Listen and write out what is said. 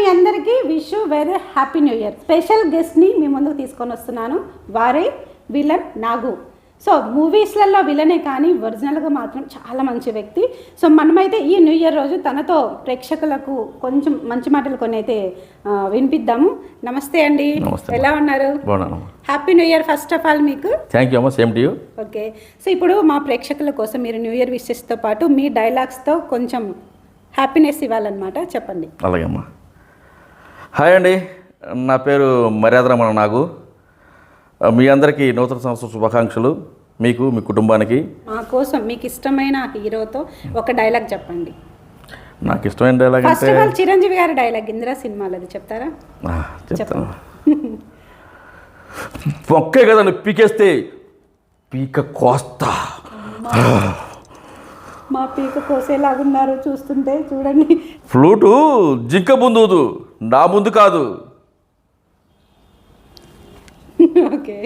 మీ అందరికీ wish very happy new year. Special గెస్ట్ని మీ ముందుకు తీసుకొని వస్తున్నాను వారే విలన్ నాగు. సో మూవీస్లలో విలనే కానీ ఒరిజినల్గా మాత్రం చాలా మంచి వ్యక్తి. సో మనమైతే ఈ న్యూ ఇయర్ రోజు తనతో ప్రేక్షకులకు కొంచెం మంచి మాటలు కొన్ని అయితే వినిపిద్దాము. నమస్తే అండి. ఎలా ఉన్నారు? Happy new year first of all మీకు. థ్యాంక్ యూ అమ్మ. Same to you okay. So ఇప్పుడు మా ప్రేక్షకుల కోసం మీరు న్యూ ఇయర్ విషెస్తో పాటు మీ డైలాగ్స్తో కొంచెం హ్యాపీనెస్ ఇవ్వాలన్నమాట. చెప్పండి. అలాగే అమ్మా. హాయ్ అండి. నా పేరు మర్యాద రమణ నాగు మీ అందరికీ నూతన సంవత్సర శుభాకాంక్షలు. మీకు మీ కుటుంబానికి. మా కోసం మీకు ఇష్టమైన హీరోతో ఒక డైలాగ్ చెప్పండి. నాకు ఇష్టమైన డైలాగ్ ఫస్ట్ అంటే ఆఫ్ ఆల్ చిరంజీవి గారి డైలాగ్ ఇందిరా సినిమాలో అది చెప్తారా చెప్తాను ఒక్కే కదండి పీకేస్తే పీక కోస్తా. మా పీక కోసేలాగున్నారు చూస్తుంటే చూడండి. ఫ్లూటు జింక ముందు నా ముందు కాదు. ఓకే